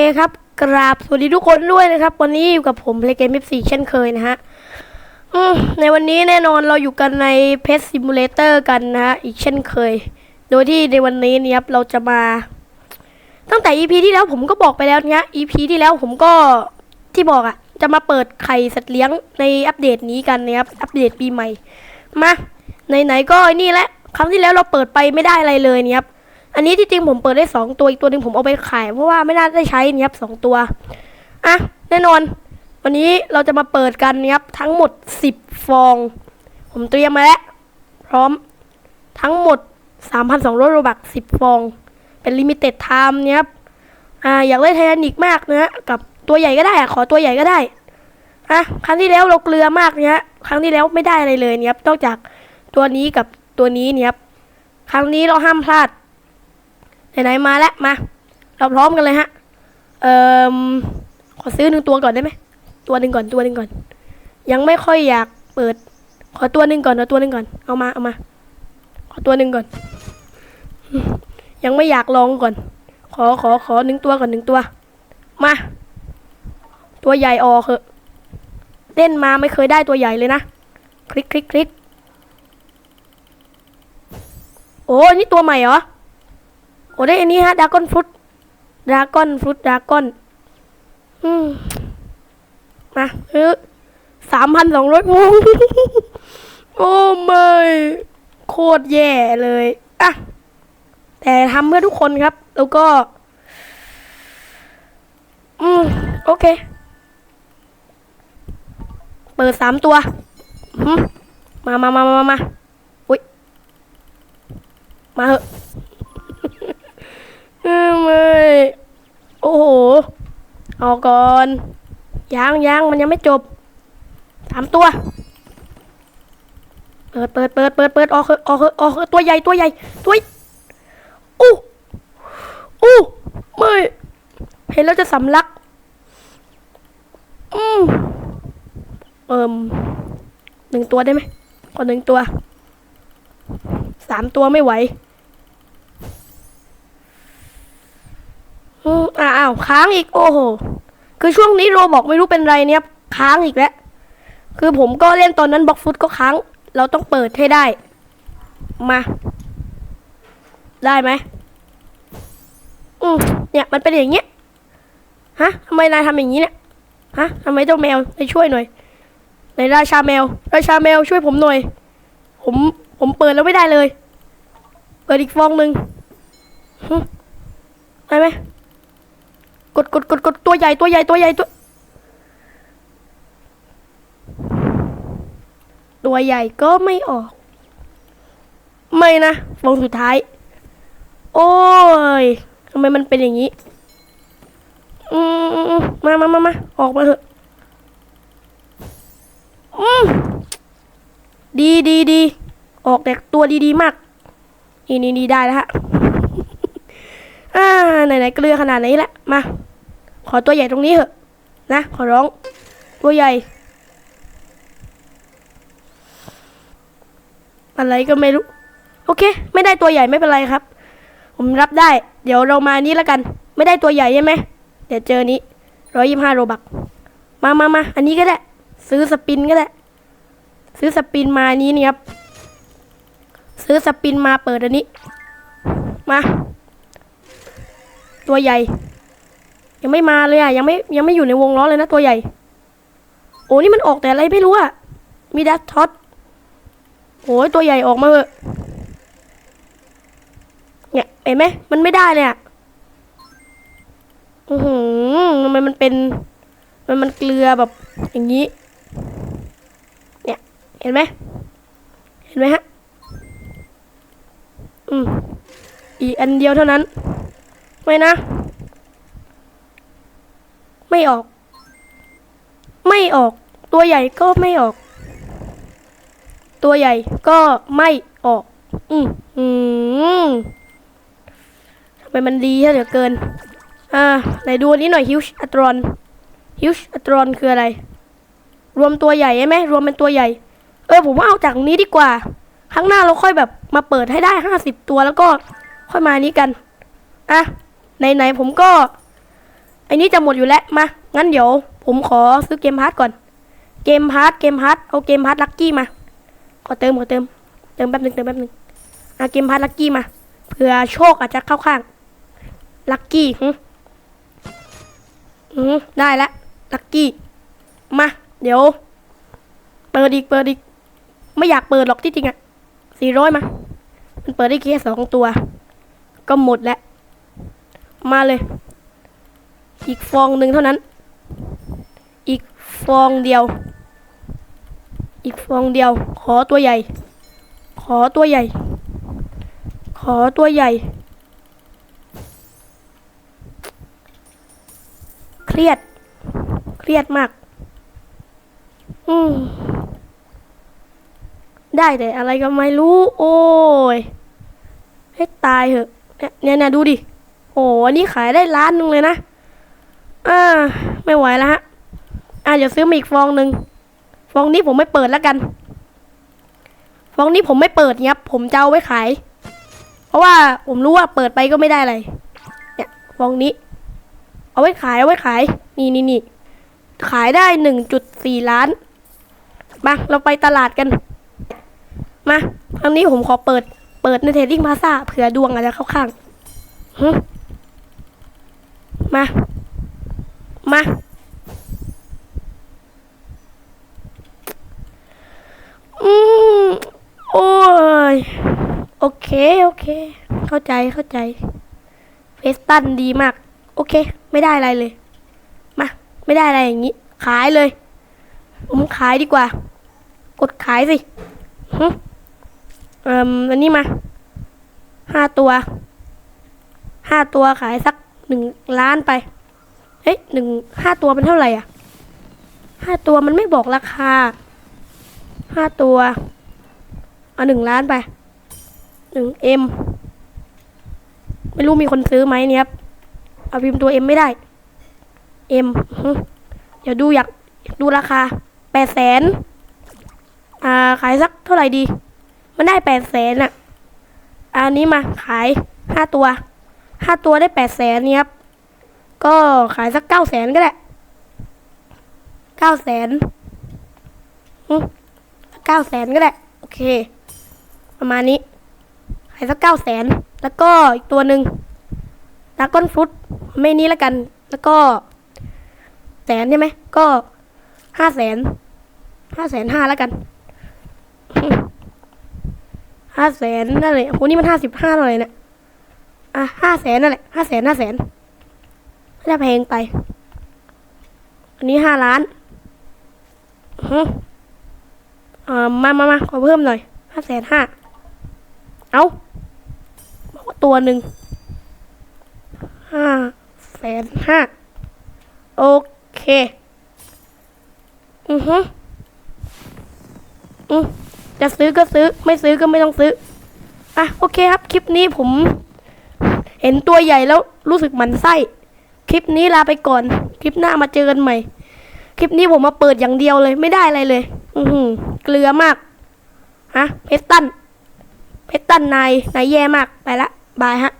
เคครับกราบสวัสดีทุกคนด้วยนะครับ วันนี้อยู่กับผมเพลเกม F4 เช่นเคยนะฮะในวันนี้แน่นอนเราอยู่กันในเพ t ซิมูเลเตอร์กันนะฮะอีกเช่นเคย โดยที่ในวันนี้เนี่ยครับเราจะมา ตั้งแต่ EP ที่แล้วผมก็บอกไปแล้วเนี่ย EP ที่แล้วผมก็ที่บอกอะจะมาเปิดไข่สัตว์เลี้ยงในอัปเดตนี้กันนะครับอัปเดตปีใหม่มาไหนๆก็นี่แหละครั้งที่แล้วเราเปิดไปไม่ได้อะไรเลยเนี่ยครับ อันนี้ที่จริงผมเปิดได้สองตัวอีกตัวหนึ่งผมเอาไปขายเพราะว่าไม่น่าได้ใช้เนี่ยครับสองตัวอะแน่นอน วันนี้เราจะมาเปิดกันเนี่ยครับทั้งหมดสิบฟอง ผมเตรียมมาแล้ว พร้อมทั้งหมด3,200โรบักสิบฟอง เป็นลิมิเต็ดไทม์เนี่ยครับอ่าอยากได้ไททานิกมากนะกับตัวใหญ่ก็ได้อะขอตัวใหญ่ก็ได้อะครั้งที่แล้วเราเกลือมากเนี่ยครั้งที่แล้วไม่ได้อะไรเลยเนี่ยครับนอกจากตัวนี้กับตัวนี้เนี่ยครับครั้งนี้เราห้ามพลาด ไหนๆมาแล้วมา เราพร้อมกันเลยฮะ เอ่อขอซื้อหนึ่งตัวก่อนได้ไหมตัวหนึ่งก่อนตัวหนึ่งก่อน ยังไม่ค่อยอยากเปิด ขอตัวหนึ่งก่อนเอตัวหนึ่งก่อนเอามาเอามา ขอตัวหนึ่งก่อน ยังไม่อยากลองก่อน ขอขอขอหนึ่งตัวก่อนหนึ่งตัว มา ตัวใหญ่ออกเถอะเล่นมาไม่เคยได้ตัวใหญ่เลยนะ คลิกคลิกคลิกโอ้นี่ตัวใหม่เหรอ โอ้ได้อันนี้ฮะดากอนฟรุตดากอนฟรุตดากอนอืมมาเออสามพันสองร้อยวงโอ้ไม่โคตรแย่เลยอะแต่ทำเพื่อทุกคนครับ แล้วก็ อืม โอเค เปิดสามตัวมามามามามาอุ้ย มาเหอะ เออไม่ โอ้โห เอาก่อน ยังยังมันยังไม่จบสามตัว เปิดเปิดเปิดเปิดเปิดออกเถอะออกเถอะออกเถอะตัวใหญ่ตัวใหญ่ตัวอู้อู้ไม่เห็นแล้วจะสำลัก อืมเอิมหนึ่งตัวได้ไหมขอหนึ่งตัว สามตัวไม่ไหว อืมอ่าวค้างอีกโอ้โหคือช่วงนี้โรบอกไม่รู้เป็นไรเนี่ยค้างอีกแล้วคือผมก็เล่นตอนนั้นบล็อกฟุตก็ค้าง เราต้องเปิดให้ได้ มา ได้ไหมอืมเนี่ยมันเป็นอย่างเงี้ยฮะทำไมนายทำอย่างนี้เนี่ยฮะทำไมเจ้าแมวไปช่วยหน่อยในราชาแมว ราชาแมวช่วยผมหน่อย ผมผมเปิดแล้วไม่ได้เลย เปิดอีกฟองหนึ่งได้ไหม กดกดกดกดตัวใหญ่ตัวใหญ่ตัวใหญ่ตัว ตัวใหญ่ก็ไม่ออก ไม่นะฟองสุดท้าย โอ้ยทำไมมันเป็นอย่างนี้ อืมมามามามาออกมาเถอะ อืมดีดีดีออกแต่ตัวดีๆมากนี่นี่นี่ได้แล้วฮะอ่าไหนๆเกลือขนาดนี้แหละมา ขอตัวใหญ่ตรงนี้เถอะ นะ ขอร้อง ตัวใหญ่ อะไรก็ไม่รู้ โอเค ไม่ได้ตัวใหญ่ไม่เป็นไรครับ ผมรับได้ เดี๋ยวเรามานี้แล้วกัน ไม่ได้ตัวใหญ่ใช่ไหมเดี๋ยวเจอนี้ร้อยยี่ห้าโรบัก มามามาอันนี้ก็ได้ ซื้อสปินก็ได้ ซื้อสปินมาอันนี้นี่ครับ ซื้อสปินมาเปิดอันนี้ มา ตัวใหญ่ ยังไม่มาเลยอะยังไม่ยังไม่อยู่ในวงล้อเลยนะตัวใหญ่ โอ้นี่มันออกแต่อะไรไม่รู้อะมีดัตท็อตโอ้ยตัวใหญ่ออกมาเถอะเนี่ยเห็นไหมมันไม่ได้เลยอะอือหือทำไมมันเป็น มันมันเกลือแบบอย่างนี้ เนี่ยเห็นไหมเห็นไหมฮะอืมอีกอันเดียวเท่านั้น ไม่นะ ไม่ออก ไม่ออก ตัวใหญ่ก็ไม่ออก ตัวใหญ่ก็ไม่ออก อืมอืมทำไมมันดีเหลือเกิน อ่า ไหนดูอันนี้หน่อยฮิวช์อัตรอนฮิวช์อัตรอนคืออะไร รวมตัวใหญ่ใช่ไหมรวมเป็นตัวใหญ่ เออ ผมว่าเอาจากนี้ดีกว่า ครั้งหน้าเราค่อยแบบมาเปิดให้ได้ห้าสิบตัวแล้วก็ค่อยมานี้กัน อะไหนๆผมก็ ไอ้นี้จะหมดอยู่แล้วมา งั้นเดี๋ยวผมขอซื้อเกมพาร์ทก่อน เกมพาร์ทเกมพาร์ทเอาเกมพาร์ทลักกี้มา ขอเติมขอเติม เติมแป๊บหนึงเติมแป๊บหนึงเอาเกมพาร์ทลักกี้มา เผื่อโชคอาจจะเข้าข้าง ลักกี้หึอืมได้ละ ลักกี้ มา เดี๋ยว เปิดอีกเปิดอีก ไม่อยากเปิดหรอกที่จริงอะสี่ร้อยมา มันเปิดได้แค่สองตัว ก็หมดแล้ว มาเลย อีกฟองหนึ่งเท่านั้น อีกฟองเดียว อีกฟองเดียว ขอตัวใหญ่ ขอตัวใหญ่ ขอตัวใหญ่ เครียด เครียดมาก อืมได้แต่อะไรก็ไม่รู้ โอ้ยให้ตายเหอะเนี่ยเนี่ยดูดิ โอ้อันนี้ขายได้ล้านหนึงเลยนะ อ่า ไม่ไหวแล้วฮะ อ่าเดี๋ยวซื้อมาอีกฟองหนึ่งฟองนี้ผมไม่เปิดแล้วกัน ฟองนี้ผมไม่เปิดเนี้ยผมจะเอาไว้ขาย เพราะว่าผมรู้ว่าเปิดไปก็ไม่ได้อะไร เนี่ยฟองนี้ เอาไว้ขายเอาไว้ขาย นี่นี่นี่ขายได้หนึ่งจุดสี่ล้าน มาเราไปตลาดกัน มาครั้งนี้ผมขอเปิด เปิดในเทรดดิ้งพาซาเผื่อดวงอาจจะเข้าข้างมา อืม โอ้ย โอเค โอเค เข้าใจเข้าใจเฟสตันดีมาก โอเค ไม่ได้อะไรเลย มา ไม่ได้อะไรอย่างนี้ ขายเลยผมขายดีกว่า กดขายสิหึเอ่มอันนี้มาห้าตัวห้าตัวขายสักหนึ่งล้านไปเฮ้ยหนึ่งห้าตัวเป็นเท่าไหร่อะห้าตัวมันไม่บอกราคาห้าตัว เอาหนึ่งล้านไป หนึ่งเอ็มไม่รู้มีคนซื้อไหมเนี่ยครับเอาพิมพ์ตัวเอ็มไม่ได้เอ็มเดี๋ยวดูอยากดูราคาแปดแสนอ่าขายสักเท่าไหร่ดี มันได้แปดแสนอะ อันนี้มาขายห้าตัวห้าตัวได้แปดแสนเนี่ยครับ ก็ขายสักเก้าแสนก็ได้เก้าแสนเก้าแสนก็ได้ โอเค ประมาณนี้ายสักเก้าแสนแล้วก็อีกตัวหนึ่งดาก้อนฟรุตไม่นี้แล้วกัน แล้วก็แสนใช่ไหมก็ห้าแสนห้าแสนห้าแล้วกันห้าแสนนั่นเลยโหนี่มันห้าสิบห้าเลยเนี่ยอะห้าแสนนั่นแหละห้าแสนห้าแสนไม่ได้แพงไป อันนี้ห้าล้านอือฮึอ่ามามามาขอเพิ่มหน่อยห้าแสนห้าเอาบอกว่า ตัวหนึ่งห้าแสนห้าโอเค อือฮึอือจะซื้อก็ซื้อไม่ซื้อก็ไม่ต้องซื้อ อะ โอเคครับ คลิปนี้ผม เห็นตัวใหญ่แล้วรู้สึกหมันไส้ คลิปนี้ลาไปก่อน คลิปหน้ามาเจอกันใหม่ คลิปนี้ผมมาเปิดอย่างเดียวเลย ไม่ได้อะไรเลย อือหือเกลือมาก ฮะเพสตันเพสตันนายนายแย่มากไปละ บายฮะ